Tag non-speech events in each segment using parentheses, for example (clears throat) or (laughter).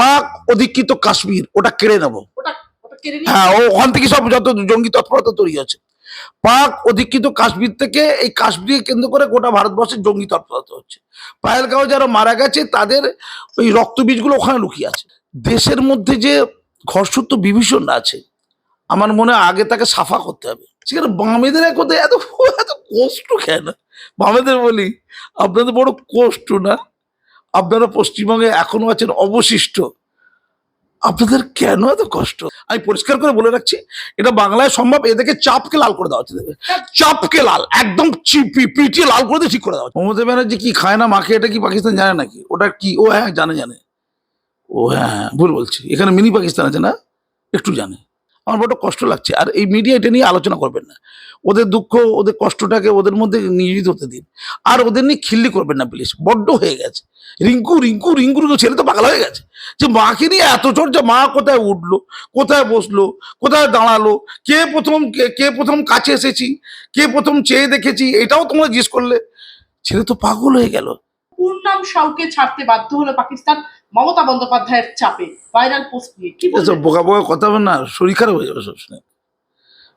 পাক অধিকৃত কাশ্মীর ওটা কেড়ে নেব। হ্যাঁ ওখান থেকে সব যত জঙ্গি তৎপরতা তৈরি হচ্ছে পাক অধিকৃত কাশ্মীর থেকে এই কাশ্মীরকে কেন্দ্র করে গোটা ভারতবর্ষের জঙ্গি তৎপরতা হচ্ছে। পায়েলগাঁও যারা মারা গেছে তাদের ওই রক্তবীজগুলো ওখানে লুকিয়ে আছে। দেশের মধ্যে যে ঘর্ষত্ব বিভীষণ আছে আমার মনে হয় আগে তাকে সাফা করতে হবে। সেখানে বামেদের কথায় এত এত কষ্ট কেন? বামেদের বলি আপনাদের বড় কষ্ট না? আপনারা পশ্চিমবঙ্গে এখনও আছেন অবশিষ্ট। আপনাদের কেন এত কষ্ট? আমি পরিষ্কার করে বলে রাখছি এটা বাংলায় সম্ভব এদেরকে চাপকে লাল করে দেওয়া হচ্ছে চাপকে লাল একদম চিপি- পিটিয়ে লাল করে দিয়ে ঠিক করে দেওয়া। মমতা ব্যানার্জি কি খায় না মাখে এটা কি পাকিস্তান জানে নাকি? ওটা কি? ও হ্যাঁ জানে জানে। ও হ্যাঁ হ্যাঁ, ভুল বলছি। এখানে মিনি পাকিস্তান আছে না? একটু জানে। আমার বড় কষ্ট লাগছে। আর এই মিডিয়া এটা নিয়ে আলোচনা করবেন না। ওদের দুঃখ, ওদের কষ্টটাকে ওদের মধ্যে নিয়োজিত হতে দিন। আর ওদের নিয়ে খিল্লি করবেন না প্লিজ বড্ড হয়ে গেছে। রিঙ্কু রিঙ্কু রিঙ্কু রিঙ্কু ছেলে তো পাগলা হয়ে গেছে। যে মাকে নিয়ে এত চর্চা মা কোথায় উঠল, কোথায় বসল, কোথায় দাঁড়াল, কে প্রথম কে প্রথম কাছে এসেছি, কে প্রথম চেয়ে দেখেছি, এটাও তোমরা জিজ্ঞেস করলে। ছেলে তো পাগল হয়ে গেল। পূর্ণাম সাউকে ছাড়তে বাধ্য হলো পাকিস্তান। মমতা বন্দ্যোপাধ্যায়ের চাপে ভাইরাল পোস্ট নিয়ে কি বোকা বোকা কথা না শরীর খারাপ হয়ে যাবে সব শুনে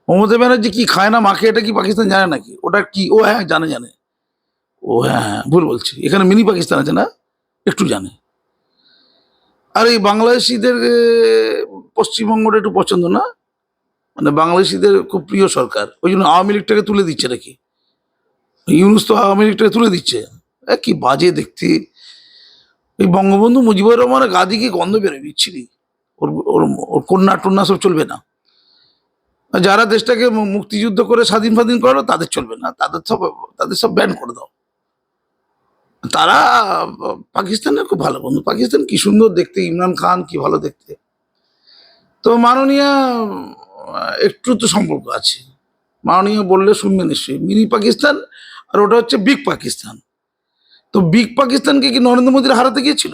মমতা ব্যানার্জি কি খায় না মাকে এটা কি পাকিস্তান জানে নাকি? ওটা কি ও হ্যাঁ জানে জানে। ও হ্যাঁ হ্যাঁ, ভুল বলছি। এখানে মিনি পাকিস্তান আছে না? একটু জানে। আর এই বাংলাদেশিদের পশ্চিমবঙ্গটা একটু পছন্দ না? মানে বাংলাদেশিদের খুব প্রিয় সরকার। ওই জন্য আওয়ামী লীগটাকে তুলে দিচ্ছে নাকি? ইউনুস তো আওয়ামী লীগটাকে তুলে দিচ্ছে। এ, কি বাজে দেখতে। এই বঙ্গবন্ধু মুজিবুর রহমানের গা দিকে গন্ধ বেরোয়? বিচ্ছিরি। ওর ওর ওর কন্যা টন্যা সব চলবে না। যারা দেশটাকে মুক্তিযুদ্ধ করে স্বাধীন স্বাধীন করালো, তাদের চলবে না। তাদের সব তাদের সব ব্যান করে দাও। তারা পাকিস্তানের খুব ভালো বন্ধু। পাকিস্তান কি সুন্দর দেখতে, ইমরান খান কি ভালো দেখতে। তো মাননীয়, একটু তো সম্পর্ক আছে। মাননীয় বললে শুনবে নিশ্চয়ই। মিনি পাকিস্তান আর ওটা হচ্ছে বিগ পাকিস্তান। তো বিগ পাকিস্তানকে কি নরেন্দ্র মোদীর হারাতে গিয়েছিল?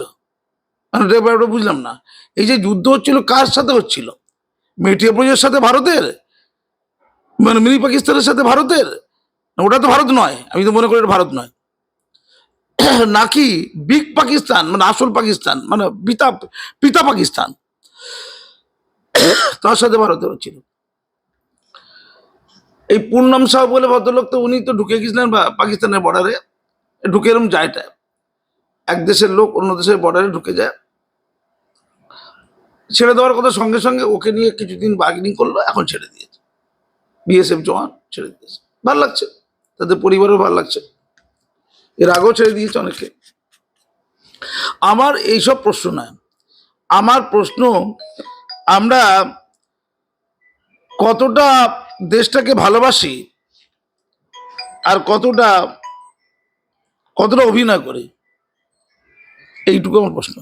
মানে ব্যাপারটা বুঝলাম না। এই যে যুদ্ধ হচ্ছিল, কার সাথে হচ্ছিল? মেটিয়া মেটিয়াপ্রজের সাথে ভারতের? মানে মিনি পাকিস্তানের সাথে ভারতের? ওটা তো ভারত নয়। আমি তো মনে করি এটা ভারত নয়। (clears throat) নাকি বিগ পাকিস্তান মানে আসল পাকিস্তান মানে পিতা পিতা পাকিস্তান, (clears throat) তার সাথে ভারতের হচ্ছিল। এই পূর্ণাম শাহ বলে ভদ্রলোক তো উনি তো ঢুকে গেছিলেন পাকিস্তানের বর্ডারে ঢুকে এরম যায়টা এক দেশের লোক অন্য দেশের বর্ডারে ঢুকে যায়। ছেড়ে দেওয়ার কথা সঙ্গে সঙ্গে ওকে নিয়ে কিছুদিন বার্গেনিং করল, এখন ছেড়ে দিয়েছে। বিএসএফ জওয়ান ছেড়ে দিয়েছে। ভালো লাগছে। তাদের পরিবারও ভালো লাগছে। এর আগেও ছেড়ে দিয়েছে অনেকে আমার এইসব প্রশ্ন নয় আমার প্রশ্ন, আমরা কতটা দেশটাকে ভালোবাসি আর কতটা কতটা অভিনয় করি? এইটুকু আমার প্রশ্ন।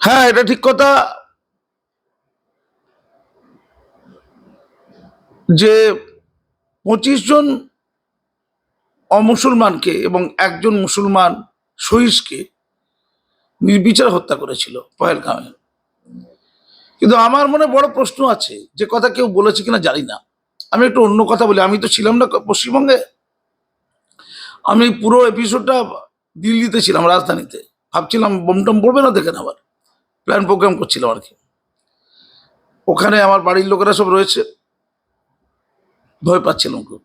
হ্যাঁ এটা ঠিক কথা যে পঁচিশ জন অমুসলমানকে এবং একজন মুসলমান শহীদকে নির্বিচার হত্যা করেছিল পয়েলগাঁওয়ে কিন্তু আমার মনে বড় প্রশ্ন আছে, যে কথা কেউ বলেছে কিনা জানি না। আমি একটু অন্য কথা বলি, আমি তো ছিলাম না পশ্চিমবঙ্গে। আমি পুরো এপিসোডটা দিল্লিতে ছিলাম, রাজধানীতে। ভাবছিলাম বোমটম পড়বে না দেখেন আবার প্ল্যান প্রোগ্রাম করছিলাম আর কি। ওখানে আমার বাড়ির লোকেরা সব রয়েছে। ভয় পাচ্ছিলাম খুব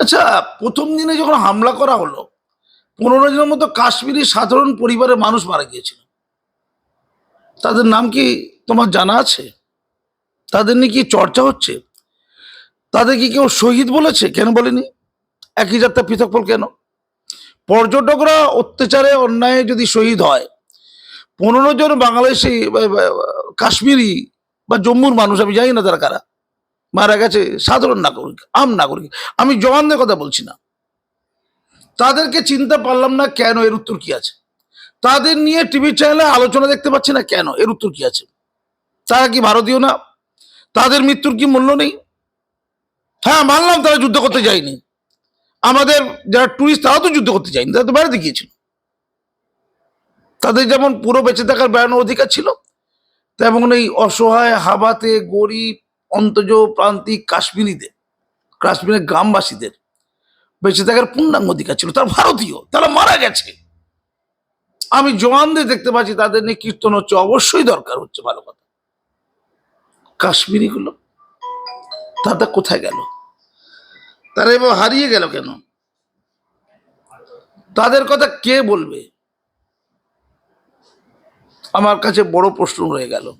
আচ্ছা প্রথম দিনে যখন হামলা করা হলো, পনেরো জনের মতো কাশ্মীরি সাধারণ পরিবারের মানুষ মারা গিয়েছিল। তাদের নাম কি তোমার জানা আছে? তাদের নিয়ে কি চর্চা হচ্ছে? তাদের কি কেউ শহীদ বলেছে? কেন বলেনি? একই যাত্রা পৃথক ফল কেন? পর্যটকরা অত্যাচারে, অন্যায় যদি শহীদ হয়, পনেরো জন বাংলাদেশি কাশ্মীরি বা জম্মুর মানুষ, আমি জানি না তারা কারা, মারা গেছে সাধারণ নাগরিক, আম নাগরিক। আমি জওয়ানদের কথা বলছি না। তাদেরকে চিনতে পারলাম না কেন এর উত্তর কি আছে? তাদের নিয়ে টিভি চ্যানেলে আলোচনা দেখতে পাচ্ছি না কেন এর উত্তর কি আছে? তারা কি ভারতীয় না? তাদের মৃত্যুর কি মূল্য নেই? হ্যাঁ মানলাম তারা যুদ্ধ করতে যায়নি। আমাদের যারা টুরিস্ট তারাও তো যুদ্ধ করতে যায়নি, তারা তো বেড়াতে গিয়েছিল তাদের যেমন পুরো বেঁচে থাকার বেড়ানোর অধিকার ছিল, তেমন এই অসহায় হাবাতে গরিব অন্তজ প্রান্তিক কাশ্মীরিদের, কাশ্মীরের গ্রামবাসীদের বেঁচে থাকার পূর্ণাঙ্গ অধিকার ছিল। তারা ভারতীয়, তারা মারা গেছে। আমি জওয়ানদের দেখতে পাচ্ছি, তাদের নিয়ে কীর্তন হচ্ছে, অবশ্যই দরকার হচ্ছে ভালো কথা। কাশ্মীরি গুলো। তারা কোথায় গেল? তারা এবার হারিয়ে গেল কেন? তাদের কথা কে বলবে? আমার কাছে বড় প্রশ্ন রয়ে গেল।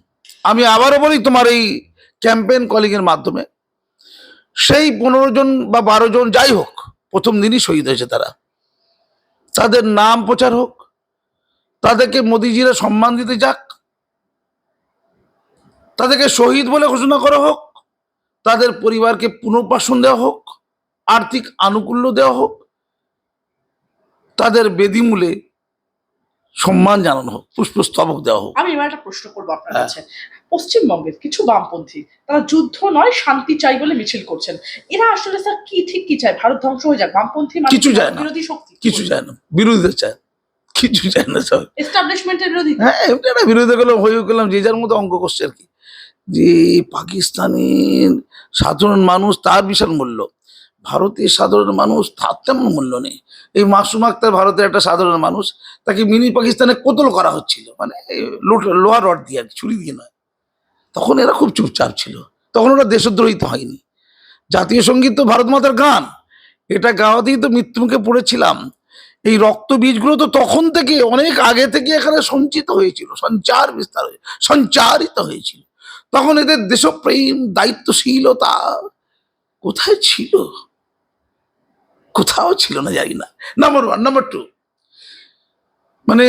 আমি আবারও বলি, তোমার এই ক্যাম্পেইন কলিংয়ের মাধ্যমে সেই পনেরো জন বা বারো জন যাই হোক, প্রথম দিনই শহীদ হয়েছে তারা। তাদের নাম প্রচার হোক, তাদেরকে মোদিজিরা সম্মান দিতে যাক তাদেরকে শহীদ বলে ঘোষণা করা হোক তাদের পরিবারকে পুনর্বাসন দেওয়া হোক আর্থিক আনুকূল্য দেওয়া হোক তাদের বেদিমূলে সম্মান জানানো হোক পুষ্পস্তবক দেওয়া হোক। আমি এবার একটা প্রশ্ন করব আপনার হ্যাঁ। কাছে। পশ্চিমবঙ্গের কিছু বামপন্থী তারা যুদ্ধ নয় শান্তি চাই বলে মিছিল করছেন। এরা আসলে স্যার কি ঠিক কি চায়? ভারত ধ্বংস হয়ে যাক বামপন্থী কিছু চায় না। বিরোধী শক্তি কিছু চায় না। বিরোধীদের চায়। কিছু চায় না সব এস্টাবলিশমেন্টের বিরোধী। হ্যাঁ বিরোধী গেলাম হয়ে গেলাম যে যার মতো অঙ্ক করছে আর কি। যে পাকিস্তানের সাধারণ মানুষ তার বিশাল মূল্য। ভারতের সাধারণ মানুষ তার তেমন মূল্য নেই। এই মাসুম আক্তার ভারতের একটা সাধারণ মানুষ, তাকে মিনি পাকিস্তানে কোতল করা হচ্ছিল? মানে এই লো- লোহার রড দিয়ে আর ছুরি দিয়ে নয়। তখন এরা খুব চুপচাপ ছিল। তখন ওরা দেশদ্রোহিত হয়নি। জাতীয় সংগীত তো ভারত মাতার গান। এটা গাওয়াতেই তো মৃত্যুমুখে পড়েছিলাম। এই রক্ত বীজগুলো তো তখন থেকে অনেক আগে থেকে এখানে সঞ্চিত হয়েছিল, সঞ্চার বিস্তার হয়ে, সঞ্চারিত হয়েছিল। তখন এদের দেশপ্রেম, দায়িত্বশীলতা কোথায় ছিল? কোথাও ছিল না, জানি না। নাম্বার ওয়ান নাম্বার টু মানে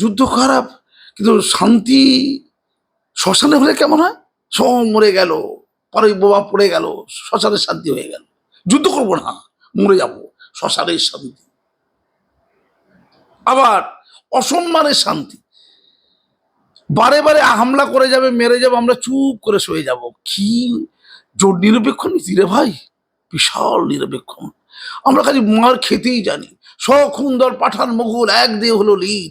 যুদ্ধ খারাপ, কিন্তু শান্তি শ্মশানে হলে কেমন হয়? সব মরে গেল, পরে বোবা পড়ে গেল শ্মশানের শান্তি হয়ে গেল। যুদ্ধ করব না, মরে যাব শ্মশানের শান্তি। আবার অসম্মানের শান্তি। বারে বারে হামলা করে যাবে, মেরে যাবে, আমরা চুপ করে শুয়ে যাব। কি জোর নিরপেক্ষ নীতি রে ভাই? বিশাল নিরপেক্ষণ আমরা খালি মার খেতেই জানি। সখুন্দর পাঠান, মুঘল, এক দিয়ে হলো লীন।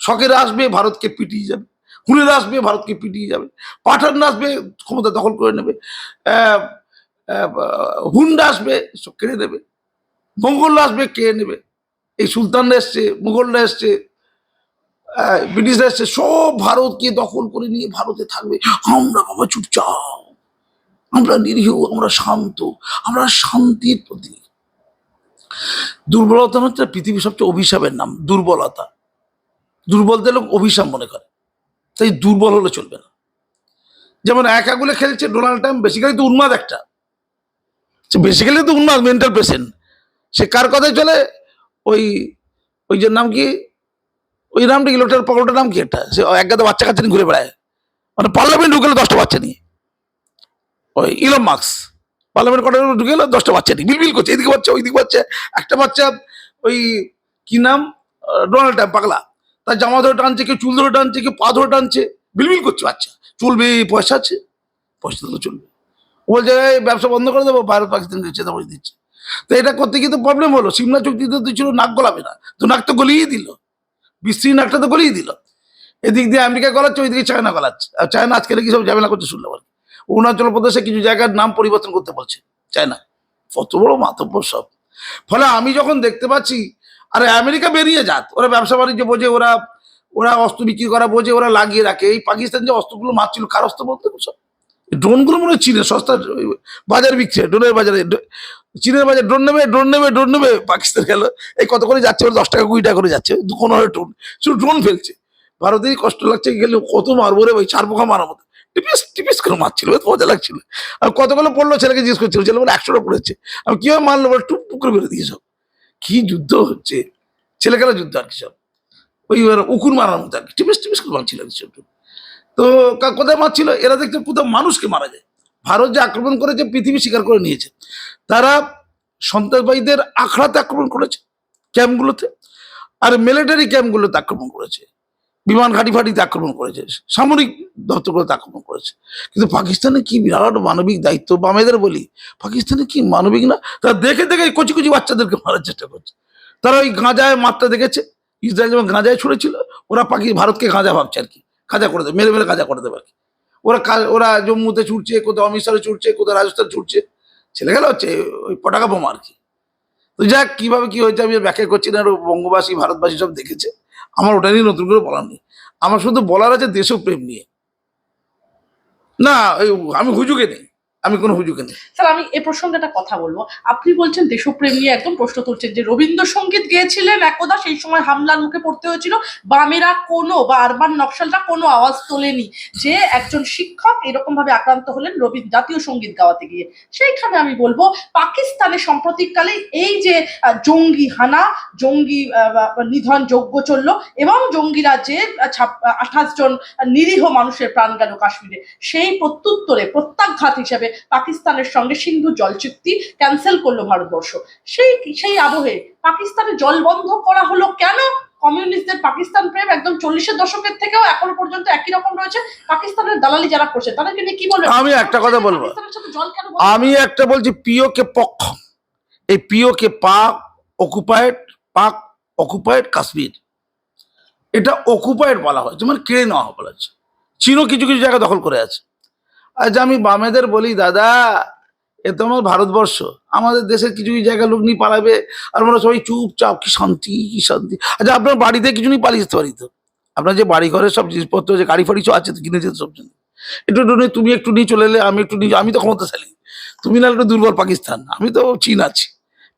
শখের আসবে ভারতকে পিটিয়ে যাবে হুলের আসবে ভারতকে পিটিয়ে যাবে, পাঠান আসবে ক্ষমতা দখল করে নেবে হুন্ডা আসবে সব কেড়ে নেবে মঙ্গলরা আসবে কে নেবে। এই সুলতানরা এসছে, মুঘলরা এসছে ব্রিটিশরা এসছে সব ভারতকে দখল করে নিয়ে ভারতে থাকবে। আমরা বাবা চুপচাপ। আমরা নিরীহ, আমরা শান্ত, আমরা শান্তির প্রতি দুর্বলতা হচ্ছে পৃথিবীর সবচেয়ে অভিশাপের নাম, দুর্বলতা। দুর্বলদের লোক অভিশাপ মনে করে। তাই দুর্বল হলে চলবে না। যেমন এক আগুলে খেলছে ডোনাল্ড ট্রাম্প, বেসিক্যালি তো উন্মাদ একটা। সে বেসিক্যালি তো উন্মাদ, মেন্টাল পেশেন্ট। সে কার কথায় চলে? ওই ওই যে নাম কি? ওই নামটা কি, লোকটার পকড়টার নাম কি একটা? সে এক গাদা বাচ্চা কাচ্চা ঘুরে বেড়ায়। মানে পার্লামেন্ট ঢুকে দশটা বাচ্চা নিয়ে। ওই ইলম মার্কস পার্লামেন্ট কটা ঢুকে গেলো দশটা বাচ্চা নিয়ে। বিলবিল করছে, এদিকে বাচ্চা, ওইদিকে বাচ্চা। একটা বাচ্চা, ওই কি নাম? ডোনাল্ড ট্রাম্প পাগলা। তার জামা ধরে টানছে, কেউ চুল ধরে টানছে, কেউ পা ধরে টানছে। বিলবিল করছে বাচ্চা। চলবে, পয়সা আছে? পয়সা তো চলবে। ও বলছে, "এই, ব্যবসা বন্ধ করে দেবো ভারত পাকিস্তান দিচ্ছে তারপরে দিচ্ছে। তো এটা করতে গিয়ে তো প্রবলেম হলো। সিমলা চুক্তিতে তো ছিল, নাক গলাবে না। তো নাক তো গলিয়েই দিল। বিশ্রী একটা তো গলিয়ে দিল। এদিক দিয়ে আমেরিকা গলাচ্ছে, ওইদিকে চায়না গলাচ্ছে। আর চায়না আজকে নাকি সব ঝামেলা করতে শুনলাম আর অরুণাচল প্রদেশে কিছু জায়গার নাম পরিবর্তন করতে বলছে চায়না। কত বড় মাতব্য সব। ফলে আমি যখন দেখতে পাচ্ছি, আরে আমেরিকা বেরিয়ে যাক, ওরা ব্যবসা বাণিজ্য বোঝে, ওরা ওরা অস্ত্র বিক্রি করা বোঝে, ওরা লাগিয়ে রাখে। এই পাকিস্তান যে অস্ত্রগুলো মারছিল, কার অস্ত্র বলতে সব ড্রোনগুলো মনে চীনের সস্তা বাজারে বিকছে ড্রোনের বাজারে চীনের বাজারে ড্রোন নেবে ড্রোন নেবে ড্রোন নেবে, পাকিস্তান গেল। এই কত করে যাচ্ছে? দশ টাকা, কুড়ি টাকা করে যাচ্ছে। কোনো ড্রোন শুধু ড্রোন ফেলছে। ভারতেই কষ্ট লাগছে গেলে কত মারবো রে ওই চার পোকা মারার মতো। টিপিস টিপিস করে মারছিল মজা লাগছিল। আর কতগুলো পড়ল ছেলেকে জিজ্ঞেস করছিল, ছেলে বলে একশোটা পড়েছে। আমি কীভাবে মারলো বলে টুক টুক করে বেরো দিয়ে সব। কি যুদ্ধ হচ্ছে? ছেলেখেলা যুদ্ধ আর কি সব। ওই উকুন মারার মতো আর কি। টিপিস টিপিস করে মারছিল কি সব। তো কোথায় মারছিল? এরা দেখতে কোথাও মানুষকে মারা যায়। ভারত যে আক্রমণ করেছে, পৃথিবী স্বীকার করে নিয়েছে। তারা সন্ত্রাসবাদীদের আখড়াতে আক্রমণ করেছে ক্যাম্পগুলোতে, আর মিলিটারি ক্যাম্পগুলোতে আক্রমণ করেছে। বিমান ঘাঁটি ফাটিতে আক্রমণ করেছে, সামরিক দপ্তরগুলোতে আক্রমণ করেছে। কিন্তু পাকিস্তানে কি বিরাট মানবিক দায়িত্ব, বা বামেদের বলি, পাকিস্তানে কি মানবিক না? তারা দেখে দেখে কচি কচি বাচ্চাদেরকে মারার চেষ্টা করছে। তারা ওই গাঁজায় মাত্রা দেখেছে, ইসরায়েল যেমন গাঁজায় ছুড়েছিল, ওরা পাকি ভারতকে গাঁজা ভাবছে আর কি, গাঁজা করে দেবে, মেরে মেরে গাঁজা করে দেবে আর কি। ওরা কাল, ওরা জম্মুতে ছুটছে, কোথাও অমৃতসরে ছুটছে, কোথাও রাজস্থান ছুটছে। ছেলে গেল হচ্ছে, ওই পটাকা বোমা আর কি। তো যাক, কীভাবে কী হয়েছে আমি ব্যাখ্যা করছি না বঙ্গবাসী, ভারতবাসী সব দেখেছে। আমার ওটা নিয়ে নতুন করে বলার নেই। আমার শুধু বলার আছে দেশপ্রেম নিয়ে। না আমি হুজুকে নেই। আমি কোনো হুজুকে নেই। স্যার, আমি এ প্রসঙ্গে একটা কথা বলব। আপনি বলছেন দেশপ্রেম নিয়ে একদম প্রশ্ন তুলছেন যে রবীন্দ্রসঙ্গীত গেয়েছিলেন একদা, সেই সময় হামলার মুখে পড়তে হয়েছিল। বামেরা কোনো বা আরবান নকশালরা কোনো আওয়াজ তোলেনি। যে একজন শিক্ষক এরকম ভাবে আক্রান্ত হলেন রবি, জাতীয় সংগীত গাওয়াতে গিয়ে। সেইখানে আমি বলব, পাকিস্তানে সাম্প্রতিককালে এই যে জঙ্গি হানা, জঙ্গি নিধন যজ্ঞ চলল এবং জঙ্গিরা যে আঠাশ জন নিরীহ মানুষের প্রাণ গেল কাশ্মীরে। সেই প্রত্যুত্তরে, প্রত্যাঘাত হিসেবে পাকিস্তানের সঙ্গে সিন্ধু জল চুক্তি ক্যান্সেল করল ভারতবর্ষ। সেই সেই আবহে পাকিস্তানে জল বন্ধ করা হলো কেন? কমিউনিস্টদের পাকিস্তান প্রেম একদম চল্লিশের দশকের থেকেও এখনও পর্যন্ত একই রকম রয়েছে। পাকিস্তানের দালালি যারা করছে তাদেরকে নিয়ে কি বলবেন? আমি একটা কথা বলব। জল কেন আমি একটা বলছি পিওকে পক্ষ। এই পিওকে পাক অকুপায়েড পাক অকুপায়েড কাশ্মীর। এটা অকুপায়েড বলা হয়েছে মানে কেড়ে নেওয়া বলা হচ্ছে। চীনও কিছু কিছু জায়গা দখল করে আছে। আজ আমি বামেদের বলি, দাদা, এ তো আমার ভারতবর্ষ। আমাদের দেশের কিছু কিছু জায়গা লোক নিয়ে পালাবে আর আমরা সবাই চুপচাপ, কি শান্তি কি শান্তি। আচ্ছা আপনার বাড়িতে কিছু নিয়ে পালিয়ে যেতে পারি তো? আপনার যে বাড়ি ঘরের সব জিনিসপত্র, যে গাড়ি ফাড়ি সব আছে তো, কিনে যেতে সব জন্য। একটু তুমি একটু নিয়ে চলে এলে, আমি একটু নিয়ে আমি তো ক্ষমতাশালী। তুমি না একটু দুর্বল পাকিস্তান, আমি তো চীন আছি।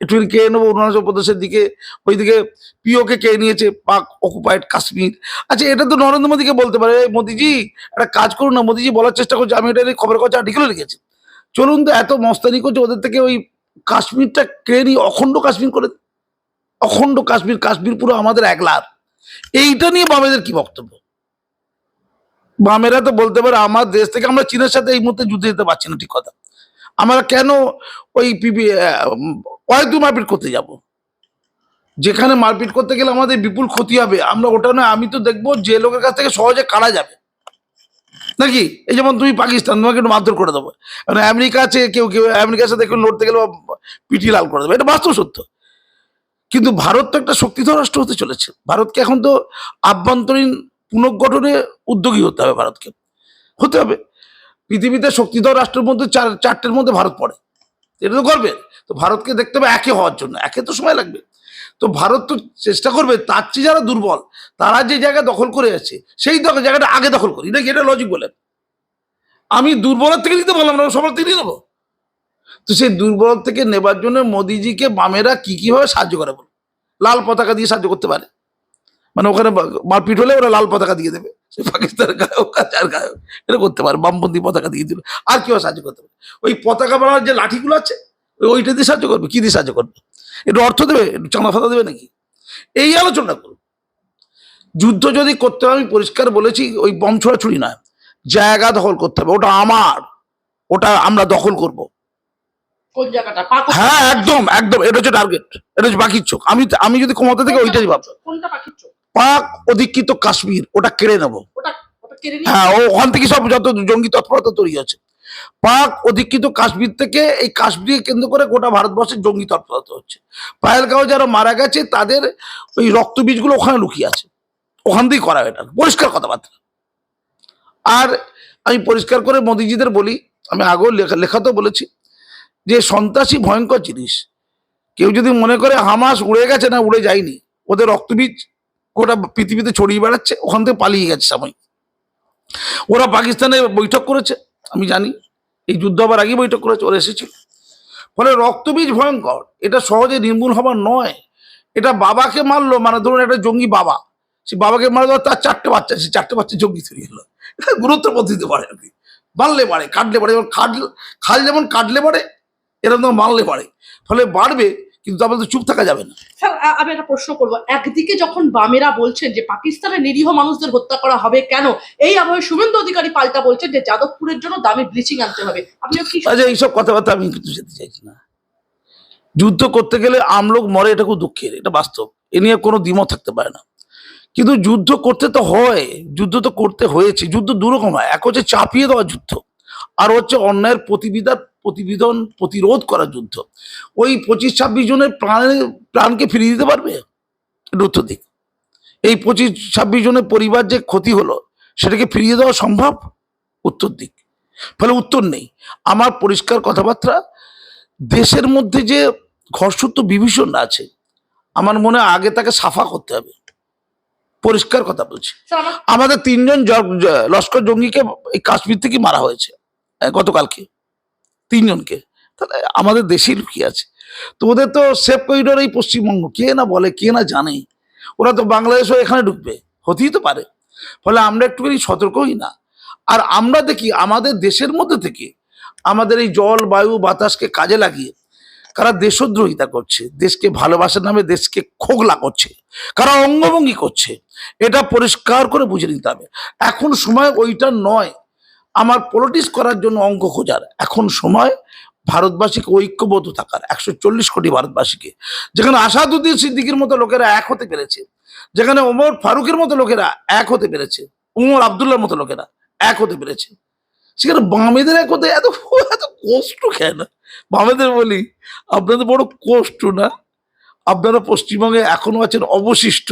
একটু কে নেব? অরুণাচল প্রদেশের দিকে। ওইদিকে পিওকে কে নিয়েছে? পাক অকুপাইড কাশ্মীর। আচ্ছা এটা তো নরেন্দ্র মোদীকে বলতে পারে। "এই মোদিজি, একটা কাজ করুন না। মোদিজি বলার চেষ্টা করছে। আমি এটা খবরের কাছে আর্টিকেলে লিখেছি। চলুন তো, এত মস্তানি করছে ওদের থেকে ওই কাশ্মীরটা কে নিয়ে? অখণ্ড কাশ্মীর করে। অখণ্ড কাশ্মীর। কাশ্মীর পুরো আমাদের এক একলার। এইটা নিয়ে বামেদের কি বক্তব্য? বামেরা তো বলতে পারে, আমার দেশ থেকে আমরা চীনের সাথে এই মুহূর্তে যুদ্ধে যেতে পারছি না, ঠিক কথা। আমরা কেন ওই পিপি অয়েদু মারপিট করতে যাব? যেখানে মারপিট করতে গেলে আমাদের বিপুল ক্ষতি হবে। আমরা ওটা নয়, আমি তো দেখব যে লোকের কাছ থেকে সহজে কারা যাবে। নাকি? এই যেমন তুমি পাকিস্তান, তোমাকে একটু মারধর করে দেবো। মানে আমেরিকা আছে, কেউ কেউ আমেরিকার সাথে কেউ লড়তে গেলে পিটি লাল করে দেবে। এটা বাস্তব সত্য। কিন্তু ভারত তো একটা শক্তিধর রাষ্ট্র হতে চলেছে। ভারতকে এখন তো আভ্যন্তরীণ পুনর্গঠনে উদ্যোগী হতে হবে, ভারতকে। হতে হবে। পৃথিবীতে শক্তিধর রাষ্ট্রের মধ্যে চার, চারটের মধ্যে ভারত পড়ে। এটা তো করবে তো ভারতকে দেখতে হবে একে হওয়ার জন্য। একে তো সময় লাগবে। তো ভারত তো চেষ্টা করবে তার চেয়ে যারা দুর্বল, তারা যে জায়গা দখল করে আছে সেই জায়গাটা আগে দখল করি। নাকি এটা লজিক বলেন আমি দুর্বলের থেকে নিতে বললাম না সবার থেকে নিয়ে নেব। তো সেই দুর্বল থেকে নেবার জন্য মোদিজিকে বামেরা কি, কীভাবে সাহায্য করে বল? লাল পতাকা দিয়ে সাহায্য করতে পারে? মানে ওখানে মারপিট হলে ওরা লাল পতাকা দিয়ে দেবে। সে পাকিস্তানের গায়ক আর যার গায়ক এটা করতে পারে বামপন্থী পতাকা দিয়ে দিল। আর কীভাবে সাহায্য করতে পারে ওই পতাকা বানার যে লাঠিগুলো আছে ওইটা দিয়ে সাহায্য করবে? কি দিয়ে সাহায্য করবে? একটু অর্থ দেবে? একটু চাঁদা ফাঁদা দেবে নাকি? এই আলোচনা করুন। যুদ্ধ যদি করতে হয় আমি পরিষ্কার বলেছি ওই বম ছোড়াছুড়ি নয়। জায়গা দখল করতে হবে। ওটা আমার। ওটা আমরা দখল করব। হ্যাঁ একদম একদম। এটা হচ্ছে টার্গেট এটা হচ্ছে বাকির চোখ। আমি আমি যদি ক্ষমতা থেকে ওইটাই ভাবছি কোনটা পাখির চোখ? পাক অধিকৃত কাশ্মীর ওটা কেড়ে নেব। হ্যাঁ ওখান থেকে সব যত জঙ্গি তৎপরতা তৈরি হচ্ছে পাক অধিকৃত কাশ্মীর থেকে এই কাশ্মীরকে কেন্দ্র করে গোটা ভারতবর্ষের জঙ্গি তৎপরতা হচ্ছে। পায়েলগাঁও যারা মারা গেছে তাদের ওই রক্ত বীজগুলো ওখানে লুকিয়ে আছে। ওখান থেকেই করা এটা। পরিষ্কার কথাবার্তা। আর আমি পরিষ্কার করে মোদিজিদের বলি আমি আগেও লেখা লেখাতেও বলেছি যে সন্ত্রাসী ভয়ঙ্কর জিনিস। কেউ যদি মনে করে হামাস উড়ে গেছে না উড়ে যায়নি ওদের রক্তবীজ গোটা পৃথিবীতে ছড়িয়ে বেড়াচ্ছে, ওখান থেকে পালিয়ে গেছে সাময়িক। ওরা পাকিস্তানে বৈঠক করেছে, আমি জানি। এই যুদ্ধ হবার আগেই বৈঠক করেছে, ওরা এসেছিল। ফলে রক্তবীজ ভয়ঙ্কর, এটা সহজে নির্মূল হবার নয়। এটা বাবাকে মারলো মানে ধরুন একটা জঙ্গি বাবা, সে বাবাকে মারলো তার চারটে বাচ্চা, সে চারটে বাচ্চা জঙ্গি তৈরি হলো। এটা (laughs) গুরুত্ব পদ্ধতিতে পারে আর কি। মারলে বাড়ে কাটলে বাড়ে যেমন খাল যেমন কাটলে বাড়ে এরকম মারলে বাড়ে ফলে বাড়বে কিন্তু তো চুপ থাকা যাবে না। স্যার আমি একটা প্রশ্ন করব। একদিকে যখন বামেরা বলছেন যে পাকিস্তানের নিরীহ মানুষদের হত্যা করা হবে কেন এই আবহে শুভেন্দু অধিকারী পাল্টা বলছেন যে যাদবপুরের জন্য দামি ব্লিচিং আনতে হবে। আপনি কি আচ্ছা এইসব কথাবার্তা আমি কিন্তু যেতে চাইছি না। যুদ্ধ করতে গেলে আমলোক মরে এটা খুব দুঃখের এটা বাস্তব। এ নিয়ে কোনো দ্বিমত থাকতে পারে না। কিন্তু যুদ্ধ করতে তো হয় যুদ্ধ তো করতে হয়েছে। যুদ্ধ দুরকম হয় এক হচ্ছে চাপিয়ে দেওয়া যুদ্ধ আর হচ্ছে অন্যায়ের প্রতিবিধান প্রতিবিধান প্রতিরোধ করার যুদ্ধ। ওই পঁচিশ ছাব্বিশ জনের প্রাণে প্রাণকে ফিরিয়ে দিতে পারবে? উত্তর দিক। এই পঁচিশ ছাব্বিশ জনের পরিবার যে ক্ষতি হলো সেটাকে ফিরিয়ে দেওয়া সম্ভব? উত্তর দিক। ফলে উত্তর নেই। আমার পরিষ্কার কথাবার্তা দেশের মধ্যে যে তো বিভীষণ আছে আমার মনে হয় আগে তাকে সাফা করতে হবে। পরিষ্কার কথা বলছি। আমাদের তিনজন লস্কর জঙ্গিকে এই কাশ্মীর থেকে মারা হয়েছে গতকালকে। তিনজনকে। তাহলে আমাদের দেশেই লুকিয়ে আছে? তো ওদের তো সেফ করিডোর এই পশ্চিমবঙ্গ। কে না বলে, কে না জানে? ওরা তো বাংলাদেশও এখানে ঢুকবে। হতেই তো পারে। ফলে আমরা একটুখানি সতর্কই না। আর আমরা দেখি, আমাদের দেশের মধ্যে থেকে আমাদের এই জল, বায়ু, বাতাসকে কাজে লাগিয়ে কারা দেশদ্রোহিতা করছে, দেশকে ভালোবাসার নামে দেশকে খোগলা করছে, কারা অঙ্গভঙ্গি করছে, এটা পরিষ্কার করে বুঝে নিতে হবে। এখন সময় ওইটা নয়। আমার পলিটিক্স করার জন্য অঙ্ক খোঁজার। এখন সময় ভারতবাসীকে ঐক্যবদ্ধ থাকার, একশো চল্লিশ কোটি ভারতবাসীকে। যেখানে আসাদুদ্দিন সিদ্দিকির মতো লোকেরা এক হতে পেরেছে, যেখানে ওমর ফারুকের মতো লোকেরা এক হতে পেরেছে উমর আবদুল্লার মতো লোকেরা এক হতে পেরেছে। সেখানে বামেদের এক হতে এত এত কষ্ট খায় না বামেদের বলি, আপনাদের বড় কষ্ট না? আপনারা পশ্চিমবঙ্গে এখনও আছেন অবশিষ্ট।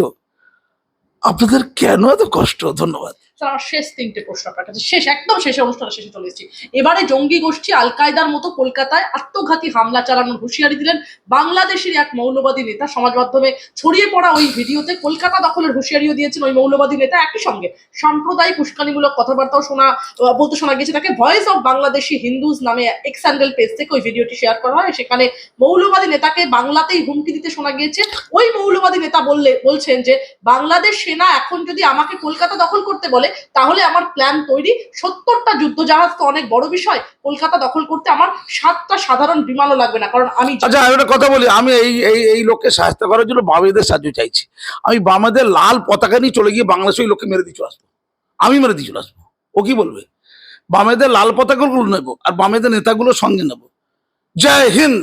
আপনাদের কেন এত কষ্ট? ধন্যবাদ। আমার শেষ তিনটে প্রশ্ন আপনার কাছে শেষ, একদম শেষে অনুষ্ঠান শেষে চলে এসেছি। এবারে জঙ্গি গোষ্ঠী আল কায়দার মতো কলকাতায় আত্মঘাতী হামলা চালানোর হুঁশিয়ারি দিলেন বাংলাদেশের এক মৌলবাদী নেতা। সমাজ মাধ্যমে ছড়িয়ে পড়া ওই ভিডিওতে কলকাতা দখলের হুঁশিয়ারিও দিয়েছেন ওই মৌলবাদী নেতা। একই সঙ্গে সাম্প্রদায়িক উস্কানিমূলক কথাবার্তাও শোনা বলতে শোনা গেছে তাকে। ভয়েস অফ বাংলাদেশি হিন্দুজ নামে এক্স হ্যান্ডেল পেজ থেকে ওই ভিডিওটি শেয়ার করা হয়। সেখানে মৌলবাদী নেতাকে বাংলাতেই হুমকি দিতে শোনা গিয়েছে। ওই মৌলবাদী নেতা বললে, বলছেন যে, বাংলাদেশ সেনা এখন যদি আমাকে কলকাতা দখল করতে বলে তাহলে আমার প্ল্যান তৈরি। সত্তরটা যুদ্ধ জাহাজ তো অনেক বড় বিষয়। কলকাতা দখল করতে আমার সাতটা সাধারণ বিমানও লাগবে না, কারণ আমি আচ্ছা একটা কথা বলি, আমি এই এই এই লোককে সাহায্য করার জন্য বামেদের সাহায্য চাইছি। আমি বামেদের লাল পতাকা নিয়ে চলে গিয়ে বাংলাদেশে ওই লোককে মেরে দিয়ে চলে আসব। আমি মেরে দিয়ে চলে আসব। ও কি বলবে? বামেদের লাল পতাকাগুলো নেব আর বামেদের নেতাগুলো সঙ্গে নেব। জয় হিন্দ!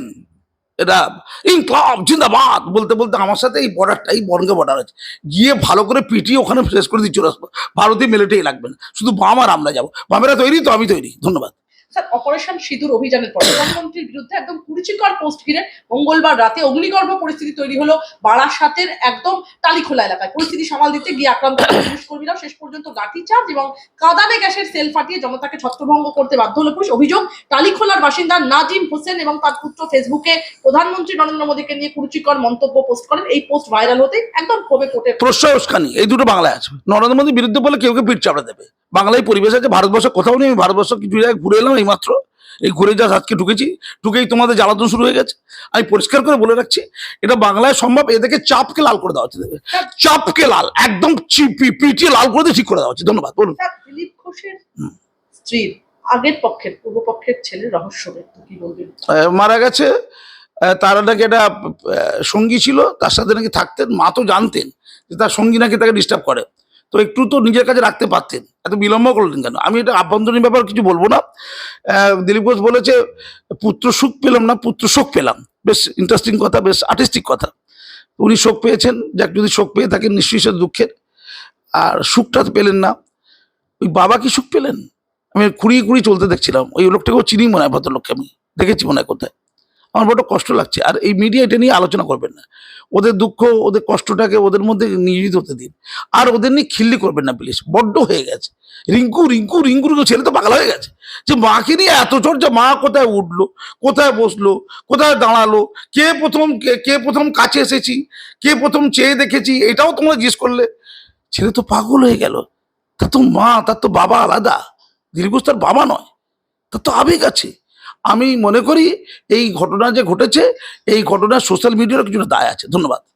এটা ইনকলাব, জিন্দাবাদ বলতে বলতে আমার সাথে এই বর্ডারটা এই বনগে বর্ডার আছে। গিয়ে ভালো করে পিটিয়ে ওখানে শেষ করে দিয়ে চলে আসব ভারতীয় মিলিটারি লাগবে না। শুধু বাম আর আমরা যাব। বামেরা তৈরি তো, আমি তৈরি। ধন্যবাদ। অপারেশন সিঁদুর অভিযানের পর প্রধানমন্ত্রীর বিরুদ্ধে একদম কুরুচিকর পোস্ট ঘিরে মঙ্গলবার রাতে অগ্নিগর্ভ পরিস্থিতি তৈরি হলো বারাসাতের একদম টালিখোলা এলাকায়। পরিস্থিতি সামাল দিতে গিয়ে আক্রান্ত পুলিশ কর্মীরা শেষ পর্যন্ত লাঠিচার্জ এবং কাদানে গ্যাসের সেল ফাটিয়ে জনতাকে ছত্রভঙ্গ করতে বাধ্য হলো পুলিশ। অভিযোগ, টালিখোলার বাসিন্দা নাজিম হোসেন এবং তার পুত্র ফেসবুকে প্রধানমন্ত্রী নরেন্দ্র মোদীকে নিয়ে কুরুচিকর মন্তব্য পোস্ট করেন। এই পোস্ট ভাইরাল হতে একদম ক্ষোভে কোটে প্রশ্রয় এই দুটো বাংলায় আছে। নরেন্দ্র মোদীর বিরুদ্ধে বলে কেউ কেউ পিঠ চাপড়া দেবে। বাংলায় পরিবেশ আছে ভারতবর্ষ কোথাও নেই আমি ভারতবর্ষ কিছু জায়গায় ঘুরে এলাম এই মাত্র এই ঘুরে যা আজকে ঢুকেছি ঢুকেই তোমাদের জ্বালাতন শুরু হয়ে গেছে। আমি পরিষ্কার করে বলে রাখছি এটা বাংলায় সম্ভব এদেরকে চাপকে লাল করে দেওয়া হচ্ছে চাপকে লাল একদম চিপি পিটিয়ে লাল করে দিয়ে ঠিক করে দেওয়া হচ্ছে ধন্যবাদ বলুন। দিলীপ ঘোষের স্ত্রীর আগের পক্ষের পূর্ব পক্ষের ছেলে রহস্য কি বলবেন? মারা গেছে তার নাকি আহ, সঙ্গী ছিল তার সাথে নাকি থাকতেন মা তো জানতেন যে তার সঙ্গী নাকি তাকে ডিস্টার্ব করে। তো একটু তো নিজের কাছে রাখতে পারতেন। এত বিলম্ব করলেন কেন? আমি এটা আভ্যন্তরীণ ব্যাপার কিছু বলব না। দিলীপ ঘোষ বলেছে, পুত্র সুখ পেলাম না, পুত্র শোক পেলাম। বেশ ইন্টারেস্টিং কথা, বেশ আর্টিস্টিক কথা। উনি শোক পেয়েছেন, যাক যদি শোক পেয়ে থাকেন নিশ্চয়ই সে দুঃখের। আর সুখটা পেলেন না। ওই বাবা কি সুখ পেলেন? আমি খুঁড়িয়ে খুঁড়িয়ে চলতে দেখছিলাম। ওই লোকটাকেও চিনি মনে হয়, ভদ্রলোককে আমি দেখেছি মনে হয় কোথায়। আমার বড় কষ্ট লাগছে। আর এই মিডিয়া এটা নিয়ে আলোচনা করবেন না। ওদের দুঃখ, ওদের কষ্টটাকে ওদের মধ্যে নিয়োজিত হতে দিন। আর ওদের নিয়ে খিল্লি করবেন না প্লিজ বড্ড হয়ে গেছে। রিঙ্কু রিঙ্কু রিঙ্কু রিঙ্কু ছেলে তো পাগলা হয়ে গেছে। যে মাকে নিয়ে এত চর্চা মা কোথায় উঠল, কোথায় বসল, কোথায় দাঁড়াল, কে প্রথম কে প্রথম কাছে এসেছি, কে প্রথম চেয়ে দেখেছি, এটাও তোমরা জিজ্ঞেস করলে। ছেলে তো পাগল হয়ে গেল। তার তো মা, তার তো বাবা আলাদা। তার বাবা নয়। তার তো আবেগ আছে। আমি মনে করি এই ঘটনা যে ঘটেছে, এই ঘটনা সোশ্যাল মিডিয়ারও কিছুটা দায় আছে। ধন্যবাদ।